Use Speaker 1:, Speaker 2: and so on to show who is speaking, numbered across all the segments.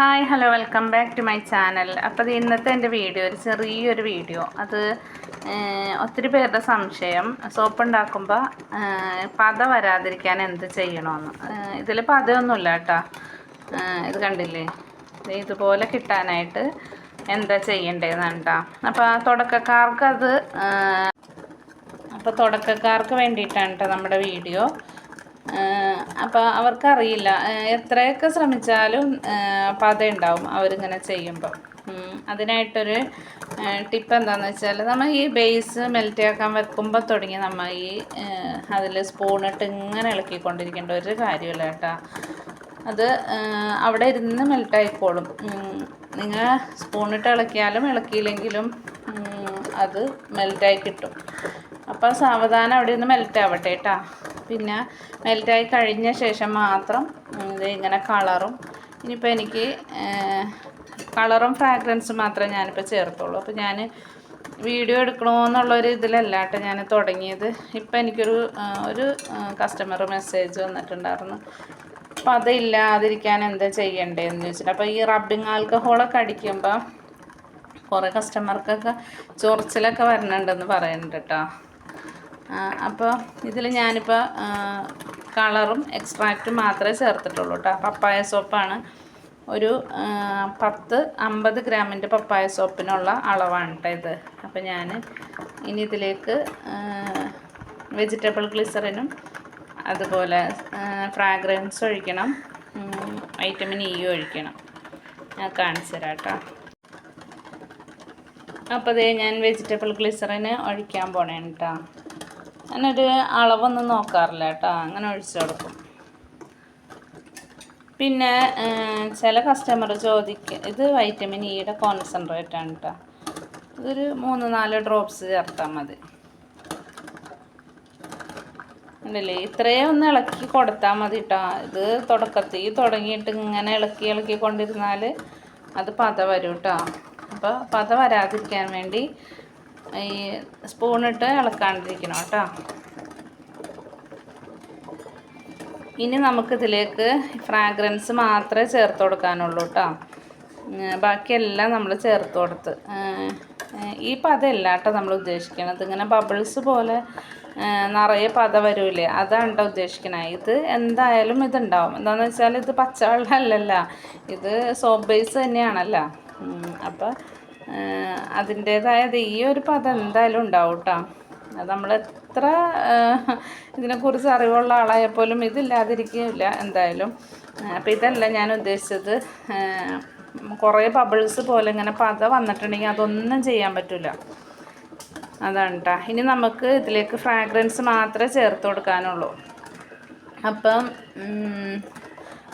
Speaker 1: Hi hello welcome back to my channel. അപ്പോൾ ഇത് ഇന്നത്തെ എന്റെ വീഡിയോ ഒരു ചെറിയൊരു വീഡിയോ. അത് ഒത്തിരി പേരുടെ സംശയം. സോപ്പ് ഉണ്ടാക്കുമ്പോൾ പത വരാതിരിക്കാൻ എന്ത് ചെയ്യണമെന്ന് ഇതിൽ പതയൊന്നുമില്ല കേട്ടോ. ഇത് കണ്ടില്ലേ? ഇതുപോലെ കിട്ടാനായിട്ട് എന്താ ചെയ്യേണ്ടതെന്ന് കേട്ടോ അപ്പോൾ തുടക്കക്കാർക്ക് അത് അപ്പോൾ തുടക്കക്കാർക്ക് വേണ്ടിയിട്ടാണ് കേട്ടോ നമ്മുടെ വീഡിയോ. അപ്പോൾ അവർക്കറിയില്ല. എത്രയൊക്കെ ശ്രമിച്ചാലും ആഹ് പത ഉണ്ടാവും അവരിങ്ങനെ ചെയ്യുമ്പോൾ. അതിനായിട്ടൊരു ടിപ്പ് എന്താണെന്ന് വെച്ചാൽ നമ്മൾ ഈ ബേസ് മെൽറ്റ് ആക്കാൻ വെക്കുമ്പോൾ തുടങ്ങി നമ്മൾ ഈ അതിൽ സ്പൂണിട്ട് ഇങ്ങനെ ഇളക്കിക്കൊണ്ടിരിക്കേണ്ട ഒരു കാര്യമില്ല കേട്ടോ. അത് അവിടെ ഇരുന്ന് മെൽറ്റ് ആയിക്കോളും. നിങ്ങൾ സ്പൂണിട്ട് ഇളക്കിയാലും ഇളക്കിയില്ലെങ്കിലും അത് മെൽറ്റായി കിട്ടും. അപ്പോൾ സാവധാനം അവിടെ നിന്ന് മെൽറ്റ് ആവട്ടെ കേട്ടോ. പിന്നെ മെൽറ്റായി കഴിഞ്ഞ ശേഷം മാത്രം ഇത് ഇങ്ങനെ കളറും. ഇനിയിപ്പോൾ എനിക്ക് കളറും ഫ്രാഗ്രൻസും മാത്രമേ ഞാനിപ്പോൾ ചേർത്തുള്ളൂ. അപ്പോൾ ഞാൻ വീഡിയോ എടുക്കണമെന്നുള്ളൊരു ഇതിലല്ല കേട്ടോ ഞാൻ തുടങ്ങിയത്. ഇപ്പം എനിക്കൊരു ഒരു കസ്റ്റമർ മെസ്സേജ് വന്നിട്ടുണ്ടായിരുന്നു. അപ്പോൾ അതില്ലാതിരിക്കാൻ എന്താ ചെയ്യണ്ടേന്ന് ചോദിച്ചിട്ട് അപ്പോൾ ഈ റബ്ബിങ് ആൽക്കഹോളൊക്കെ അടിക്കുമ്പോൾ കുറേ കസ്റ്റമർക്കൊക്കെ ചൊറിച്ചിലൊക്കെ വരണുണ്ടെന്ന് പറയുന്നുണ്ട് കേട്ടോ. അപ്പോൾ ഇതിൽ ഞാനിപ്പോൾ കളറും എക്സ്ട്രാക്റ്റും മാത്രമേ ചേർത്തിട്ടുള്ളൂ കേട്ടോ പപ്പായ സോപ്പാണ്. ഒരു പത്ത് അമ്പത് ഗ്രാമിന്റെ പപ്പായ സോപ്പിനുള്ള അളവാണ് കേട്ടോ ഇത്. അപ്പോൾ ഞാൻ ഇനി ഇതിലേക്ക് വെജിറ്റബിൾ ഗ്ലിസറിനും അതുപോലെ ഫ്രാഗ്രൻസ് ഒഴിക്കണം. വൈറ്റമിൻ ഇ ഒഴിക്കണം. ഞാൻ കാണിച്ചു തരാം കേട്ടോ അപ്പോൾ അതേ ഞാൻ വെജിറ്റബിൾ ഗ്ലിസറിന് ഒഴിക്കാൻ പോണേണ് കേട്ടോ ഞാനൊരു അളവൊന്നും നോക്കാറില്ല കേട്ടോ. അങ്ങനെ ഒഴിച്ചു കൊടുക്കും. പിന്നെ ചില കസ്റ്റമർ ചോദിക്കുക ഇത് വൈറ്റമിൻ ഇയുടെ കോൺസെൻട്രേറ്റ് ആണ് കേട്ടോ ഇതൊരു മൂന്ന് നാല് ഡ്രോപ്സ് ചേർത്താൽ മതി. ഉണ്ടല്ലേ ഇത്രയും ഒന്ന് ഇളക്കി കൊടുത്താൽ മതി കേട്ടോ ഇത് തുടക്കത്തിൽ തുടങ്ങിയിട്ട് ഇങ്ങനെ ഇളക്കി ഇളക്കി കൊണ്ടിരുന്നാൽ അത് പത വരും കേട്ടോ അപ്പോൾ പത വരാതിരിക്കാൻ വേണ്ടി ഈ സ്പൂണിട്ട് ഇളക്കാണ്ടിരിക്കണം കേട്ടോ. ഇനി നമുക്കിതിലേക്ക് ഫ്രാഗ്രൻസ് മാത്രമേ ചേർത്ത് കൊടുക്കാനുള്ളൂ കേട്ടോ. ബാക്കിയെല്ലാം നമ്മൾ ചേർത്ത് കൊടുത്ത്. ഈ പതയല്ല കേട്ടോ നമ്മൾ ഉദ്ദേശിക്കുന്നത് ഇങ്ങനെ ബബിൾസ് പോലെ നിറയെ പത വരൂലേ? അതാണ് കേട്ടോ ഉദ്ദേശിക്കണേ. ഇത് എന്തായാലും ഇതുണ്ടാവും. എന്താണെന്ന് വെച്ചാൽ ഇത് പച്ചവെള്ളം അല്ലല്ല ഇത് സോപ്പ് ബേസ് തന്നെയാണല്ലോ. അപ്പോൾ അതിന്റേതായത് ഈ ഒരു പദം എന്തായാലും ഉണ്ടാവും കേട്ടോ അത് നമ്മൾ എത്ര ഇതിനെക്കുറിച്ച് അറിവുള്ള ആളായാൽ പോലും ഇതില്ലാതിരിക്കില്ല എന്തായാലും. അപ്പോൾ ഇതല്ല ഞാൻ ഉദ്ദേശിച്ചത്. കുറേ ബബിൾസ് പോലെ ഇങ്ങനെ പത വന്നിട്ടുണ്ടെങ്കിൽ അതൊന്നും ചെയ്യാൻ പറ്റില്ല അതാണ് കേട്ടോ ഇനി നമുക്ക് ഇതിലേക്ക് ഫ്രാഗ്രൻസ് മാത്രമേ ചേർത്ത് കൊടുക്കാനുള്ളൂ. അപ്പം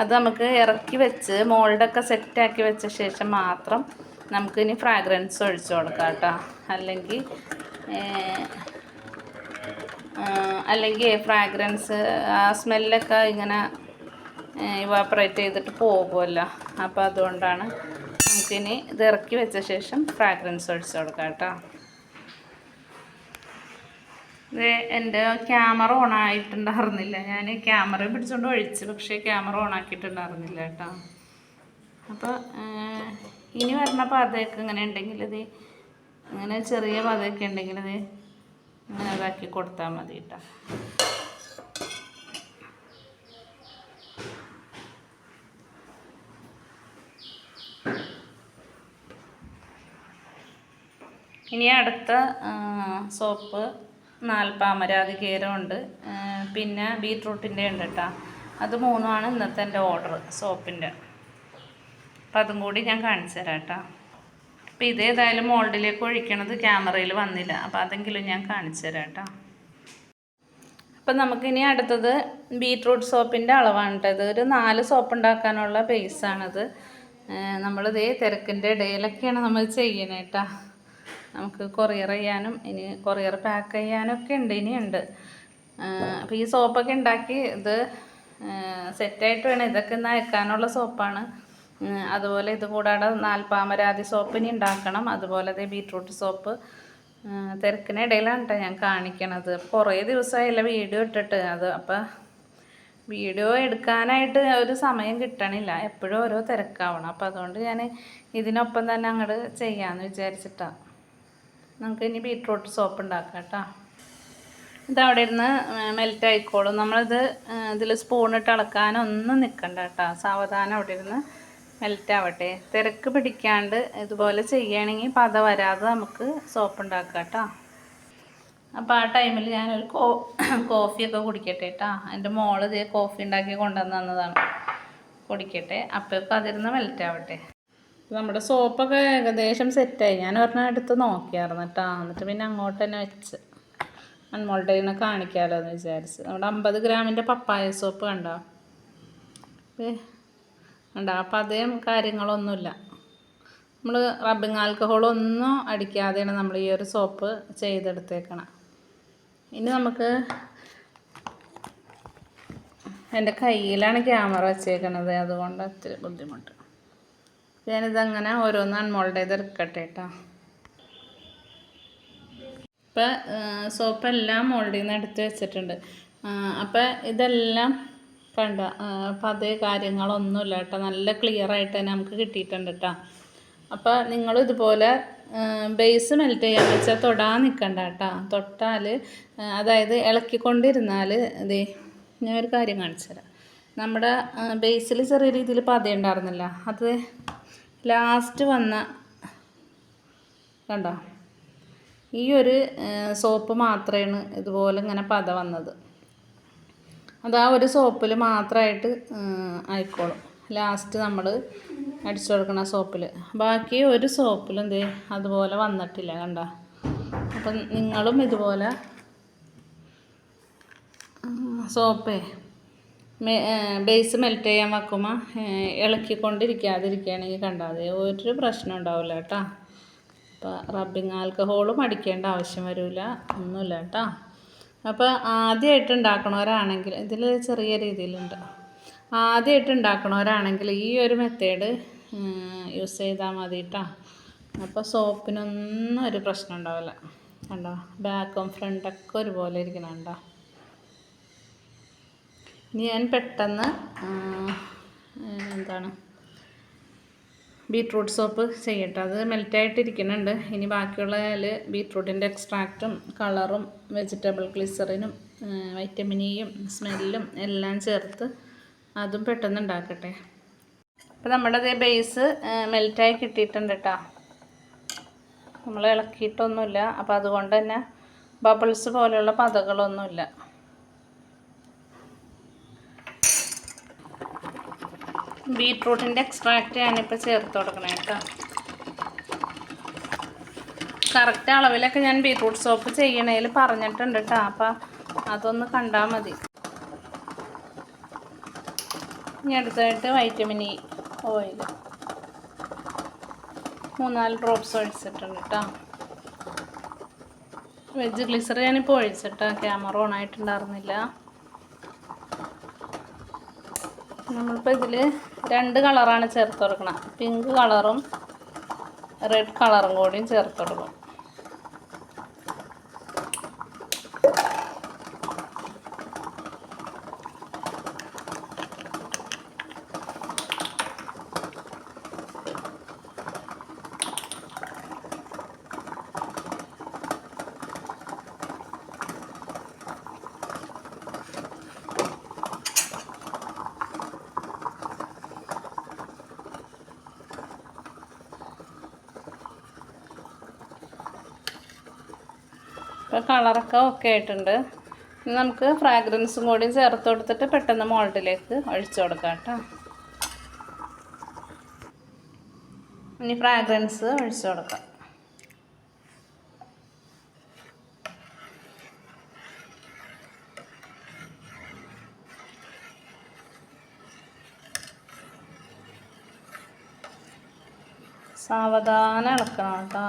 Speaker 1: അത് നമുക്ക് ഇറക്കി വെച്ച് മോൾഡൊക്കെ സെറ്റാക്കി വെച്ച ശേഷം മാത്രം നമുക്ക് ഇനി ഫ്രാഗ്രൻസ് ഒഴിച്ചു കൊടുക്കാം കേട്ടോ. അല്ലെങ്കിൽ അല്ലെങ്കിൽ ഫ്രാഗ്രൻസ് ആ സ്മെല്ലൊക്കെ ഇങ്ങനെ ഇവാപ്പറേറ്റ് ചെയ്തിട്ട് പോകുമല്ലോ. അപ്പോൾ അതുകൊണ്ടാണ് നമുക്കിനി ഇത് ഇറക്കി വെച്ച ശേഷം ഫ്രാഗ്രൻസ് ഒഴിച്ചു കൊടുക്കാം കേട്ടോ. ഇത് എന്റെ ക്യാമറ ഓൺ ആയിട്ടുണ്ടായിരുന്നില്ല. ഞാൻ ക്യാമറ പിടിച്ചുകൊണ്ട് ഒഴിച്ച് പക്ഷേ ക്യാമറ ഓൺ ആക്കിയിട്ടുണ്ടായിരുന്നില്ല കേട്ടോ. അപ്പോൾ ഇനി വരണ പതയൊക്കെ ഇങ്ങനെ ഉണ്ടെങ്കിൽ ഇത് ഇങ്ങനെ ചെറിയ പതയൊക്കെ ഉണ്ടെങ്കിൽ ഇത് ഇങ്ങനെ ഇതാക്കി കൊടുത്താൽ മതി കേട്ടോ ഇനി അടുത്ത സോപ്പ് നാൽപ്പാമരാതി കേരമുണ്ട്. പിന്നെ ബീട്രൂട്ടിന്റെ ഉണ്ട് കേട്ടോ അത് മൂന്നുമാണ് ഇന്നത്തെ എന്റെ ഓർഡർ സോപ്പിന്റെ. അപ്പം അതും കൂടി ഞാൻ കാണിച്ചു തരാം കേട്ടോ. അപ്പം ഇതേതായാലും മോൾഡിലേക്ക് ഒഴിക്കണത് ക്യാമറയിൽ വന്നില്ല. അപ്പോൾ അതെങ്കിലും ഞാൻ കാണിച്ചു തരാം കേട്ടോ. അപ്പം നമുക്കിനി അടുത്തത് ബീട്രൂട്ട് സോപ്പിന്റെ അളവാണ് കേട്ടോ ഇത്. ഒരു നാല് സോപ്പ് ഉണ്ടാക്കാനുള്ള ബേസാണിത് നമ്മളിതേ തിരക്കിന്റെ ഇടയിലൊക്കെയാണ് നമ്മൾ ചെയ്യണേ കേട്ടോ. നമുക്ക് കൊറിയർ ചെയ്യാനും ഇനി കൊറിയർ പാക്ക് ചെയ്യാനും ഒക്കെ ഉണ്ട് ഇനിയുണ്ട് അപ്പോൾ ഈ സോപ്പൊക്കെ ഉണ്ടാക്കി ഇത് സെറ്റായിട്ട് വേണം. ഇതൊക്കെ ഇന്ന് അയക്കാനുള്ള സോപ്പാണ്. അതുപോലെ ഇത് കൂടാതെ നാൽപ്പാമരാതി സോപ്പ് ഇനി ഉണ്ടാക്കണം. അതുപോലെ ദേ ബീട്രൂട്ട് സോപ്പ് തിരക്കിനിടയിലാണ് കേട്ടോ ഞാൻ കാണിക്കണത്. കുറേ ദിവസമായില്ല വീഡിയോ ഇട്ടിട്ട്. അത് അപ്പം വീഡിയോ എടുക്കാനായിട്ട് ഒരു സമയം കിട്ടണില്ല. എപ്പോഴും ഓരോ തിരക്കാവണം. അപ്പോൾ അതുകൊണ്ട് ഞാൻ ഇതിനൊപ്പം തന്നെ അങ്ങോട്ട് ചെയ്യാമെന്ന് വിചാരിച്ചിട്ടാണ് നമുക്ക് ഇനി ബീട്രൂട്ട് സോപ്പ് ഉണ്ടാക്കാം കേട്ടോ ഇതവിടെ ഇരുന്ന് മെൽറ്റ് ആയിക്കോളും. നമ്മളിത് ഇതിൽ സ്പൂണിട്ട് ഇളക്കാനൊന്നും നിൽക്കണ്ട കേട്ടോ സാവധാനം അവിടെ ഇരുന്ന് മെൽറ്റ് ആവട്ടെ. തിരക്ക് പിടിക്കാണ്ട് ഇതുപോലെ ചെയ്യുകയാണെങ്കിൽ പത വരാതെ നമുക്ക് സോപ്പ് ഉണ്ടാക്കാം കേട്ടോ. അപ്പോൾ ആ ടൈമിൽ ഞാനൊരു കോ കോഫിയൊക്കെ കുടിക്കട്ടെ കേട്ടോ എന്റെ മോൾ ഇതേ കോഫി ഉണ്ടാക്കി കൊണ്ടുവന്ന് തന്നതാണ്. കുടിക്കട്ടെ. അപ്പോഴേക്കും അതിരുന്ന് മെൽറ്റ് ആവട്ടെ. നമ്മുടെ സോപ്പൊക്കെ ഏകദേശം സെറ്റായി ഞാൻ ഒരെണ്ണം എടുത്ത് നോക്കിയായിരുന്നു കേട്ടോ എന്നിട്ട് പിന്നെ അങ്ങോട്ട് തന്നെ വെച്ച് അൺമോളുടെ ഇങ്ങനെ കാണിക്കാമല്ലോ എന്ന് വിചാരിച്ച്. നമ്മുടെ അമ്പത് ഗ്രാമിന്റെ പപ്പായ സോപ്പ് കണ്ടോ? കണ്ടോ അപ്പം അതേ കാര്യങ്ങളൊന്നുമില്ല. നമ്മൾ റബ്ബിങ് ആൽക്കഹോളൊന്നും അടിക്കാതെയാണ് നമ്മൾ ഈ ഒരു സോപ്പ് ചെയ്തെടുത്തേക്കണം. ഇനി നമുക്ക് എന്റെ കയ്യിലാണ് ക്യാമറ വെച്ചേക്കണത്. അതുകൊണ്ട് ഒത്തിരി ബുദ്ധിമുട്ട്. ഞാനിതങ്ങനെ ഓരോന്ന് അൺമോൾഡ് ചെയ്ത് എടുക്കട്ടെ കേട്ടോ ഇപ്പം സോപ്പ് എല്ലാം മോൾഡിൽ നിന്ന് എടുത്ത് വെച്ചിട്ടുണ്ട് അപ്പം ഇതെല്ലാം കണ്ട അപ്പം അതേ കാര്യങ്ങളൊന്നുമില്ല കേട്ടോ. നല്ല ക്ലിയർ ആയിട്ട് തന്നെ നമുക്ക് കിട്ടിയിട്ടുണ്ട് കേട്ടോ. അപ്പോൾ നിങ്ങൾ ഇതുപോലെ ബേസ് മെൽറ്റ് ചെയ്യാൻ വെച്ചാൽ തൊടാൻ നിൽക്കണ്ട കേട്ടോ. തൊട്ടാൽ അതായത് ഇളക്കിക്കൊണ്ടിരുന്നാൽ ഇതേ ഞാൻ ഒരു കാര്യം കാണിച്ചു തരാം. നമ്മുടെ ബേസിൽ ചെറിയ രീതിയിൽ പതയുണ്ടായിരുന്നില്ല അത് ലാസ്റ്റ് വന്ന കണ്ടോ? ഈ ഒരു സോപ്പ് മാത്രമാണ് ഇതുപോലെ ഇങ്ങനെ പത വന്നത്. അത് ആ ഒരു സോപ്പിൽ മാത്രമായിട്ട് ആയിക്കോളും. ലാസ്റ്റ് നമ്മൾ അടിച്ചു കൊടുക്കണ സോപ്പിൽ ബാക്കി ഒരു സോപ്പിലും എന്ത് അതുപോലെ വന്നിട്ടില്ല കണ്ട. അപ്പം നിങ്ങളും ഇതുപോലെ സോപ്പേ ബേസ് മെൽറ്റ് ചെയ്യാൻ വെക്കുമ്പോൾ ഇളക്കിക്കൊണ്ടിരിക്കാതിരിക്കുകയാണെങ്കിൽ കണ്ടാൽ ഒരു പ്രശ്നം ഉണ്ടാവില്ല കേട്ടോ. അപ്പോൾ റബ്ബിങ് ആൽക്കഹോളും അടിക്കേണ്ട ആവശ്യം വരില്ല ഒന്നുമില്ല കേട്ടോ. അപ്പോൾ ആദ്യമായിട്ട് ഉണ്ടാക്കണവരാണെങ്കിൽ ഇതിൽ ചെറിയ രീതിയിലുണ്ട്. ആദ്യമായിട്ട് ഉണ്ടാക്കണവരാണെങ്കിൽ ഈ ഒരു മെത്തേഡ് യൂസ് ചെയ്താൽ മതി കേട്ടോ അപ്പോൾ സോപ്പിനൊന്നും ഒരു പ്രശ്നം ഉണ്ടാവില്ല. കണ്ടോ? ബാക്കും ഫ്രണ്ടൊക്കെ ഒരുപോലെ ഇരിക്കണുണ്ടോ ഇനി ഞാൻ പെട്ടെന്ന് എന്താണ്? ബീട്രൂട്ട് സോപ്പ് ചെയ്യട്ടെ. അത് മെൽറ്റായിട്ടിരിക്കുന്നുണ്ട് ഇനി ബാക്കിയുള്ളതിൽ ബീട്രൂട്ടിന്റെ എക്സ്ട്രാക്റ്റും കളറും വെജിറ്റബിൾ ഗ്ലിസറിനും വൈറ്റമിനിയും സ്മെല്ലും എല്ലാം ചേർത്ത് അതും പെട്ടെന്ന് ഉണ്ടാക്കട്ടെ. അപ്പോൾ നമ്മുടെ അതേ ബേസ് മെൽറ്റായി കിട്ടിയിട്ടുണ്ട് കേട്ടോ നമ്മൾ ഇളക്കിയിട്ടൊന്നുമില്ല. അപ്പോൾ അതുകൊണ്ട് തന്നെ ബബിൾസ് പോലെയുള്ള പതകളൊന്നുമില്ല. ബീട്രൂട്ടിന്റെ എക്സ്ട്രാക്റ്റ് ഞാനിപ്പോൾ ചേർത്ത് കൊടുക്കണം കേട്ടോ. കറക്റ്റ് അളവിലൊക്കെ ഞാൻ ബീട്രൂട്ട് സോപ്പ് ചെയ്യണേൽ പറഞ്ഞിട്ടുണ്ട് കേട്ടോ. അപ്പം അതൊന്ന് കണ്ടാൽ മതി. ഇനി അടുത്തായിട്ട് വൈറ്റമിൻ ഇ ഓയിൽ മൂന്നാൽ ഡ്രോപ്സ് ഒഴിച്ചിട്ടുണ്ട് കേട്ടോ. വെജ് ഗ്ലിസർ ഞാനിപ്പോൾ ഒഴിച്ചിട്ടാ. Camera on ആയിട്ടുണ്ടായിരുന്നില്ല. നമ്മളിപ്പോൾ ഇതിൽ രണ്ട് കളറാണ് ചേർത്ത് കൊടുക്കണം. പിങ്ക് കളറും റെഡ് കളറും കൂടിയും ചേർത്ത് കൊടുക്കും. ഇപ്പോൾ കളറൊക്കെ ഓക്കെ ആയിട്ടുണ്ട്. ഇനി നമുക്ക് ഫ്രാഗ്രൻസും കൂടി ചേർത്ത് കൊടുത്തിട്ട് പെട്ടെന്ന് മോൾഡിലേക്ക് ഒഴിച്ചു കൊടുക്കാം കേട്ടോ. ഇനി ഫ്രാഗ്രൻസ് ഒഴിച്ചു കൊടുക്കാം. സാവധാനം ഇളക്കണം കേട്ടോ.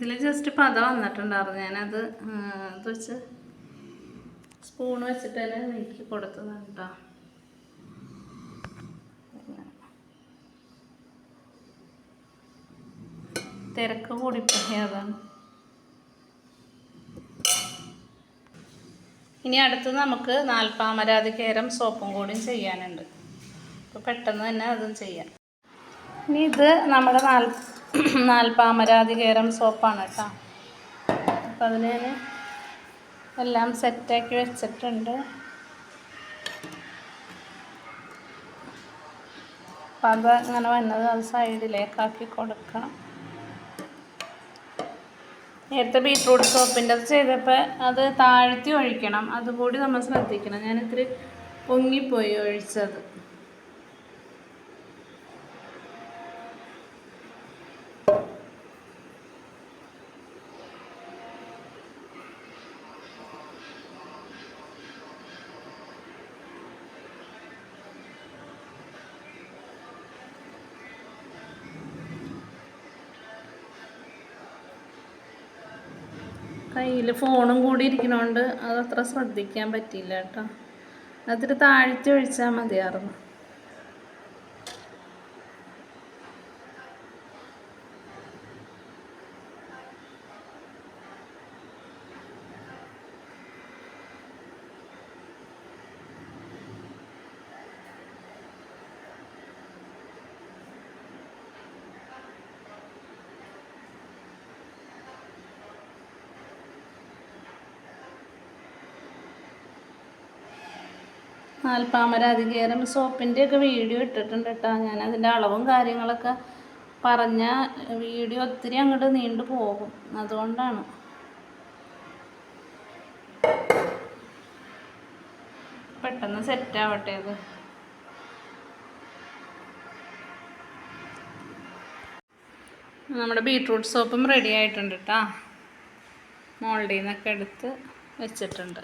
Speaker 1: ഇതിൽ ജസ്റ്റ് പത വന്നിട്ടുണ്ടായിരുന്നു. ഞാനത് അത് വെച്ച് സ്പൂൺ വെച്ചിട്ട് തന്നെ നീക്കി കൊടുത്തതാണ് കേട്ടോ തിരക്ക് കൂടിപ്പോയി അതാണ്. ഇനി അടുത്ത് നമുക്ക് നാൽപ്പാമരാതി കേരം സോപ്പും കൂടിയും ചെയ്യാനുണ്ട്. അപ്പോൾ പെട്ടെന്ന് തന്നെ അതും ചെയ്യാം. ഇനി ഇത് നമ്മുടെ നാൽ നാൽപ്പാമരാതി കേരം സോപ്പാണ് കേട്ടോ. അപ്പം അതിന് ഞാൻ എല്ലാം സെറ്റാക്കി വെച്ചിട്ടുണ്ട്. അപ്പം അത് അങ്ങനെ വന്നത് അത് സൈഡിലേക്കാക്കി കൊടുക്കണം. നേരത്തെ ബീട്രൂട്ട് സോപ്പിന്റെ അത് ചെയ്തപ്പോൾ അത് താഴ്ത്തി ഒഴിക്കണം. അതുകൂടി നമ്മൾ ശ്രദ്ധിക്കണം. ഞാൻ ഇത്തിരി പൊങ്ങിപ്പോയി ഒഴിച്ചത്. കയ്യിൽ ഫോണും കൂടി ഇരിക്കണോണ്ട് അതത്ര ശ്രദ്ധിക്കാൻ പറ്റിയില്ല കേട്ടോ. അതിൽ താഴ്ത്തി ഒഴിച്ചാൽ മതിയായിരുന്നു. നാൽപ്പാമര അധികേരം സോപ്പിന്റെ ഒക്കെ വീഡിയോ ഇട്ടിട്ടുണ്ട് കേട്ടോ. ഞാൻ അതിന്റെ അളവും കാര്യങ്ങളൊക്കെ പറഞ്ഞ വീഡിയോ ഒത്തിരി അങ്ങോട്ട് നീണ്ടു പോകും. അതുകൊണ്ടാണ്. പെട്ടെന്ന് സെറ്റ് ആവട്ടെ അത് നമ്മുടെ ബീട്രൂട്ട് സോപ്പും റെഡി ആയിട്ടുണ്ട് കേട്ടോ. മോൾഡിൽ നിന്നൊക്കെ എടുത്ത് വെച്ചിട്ടുണ്ട്.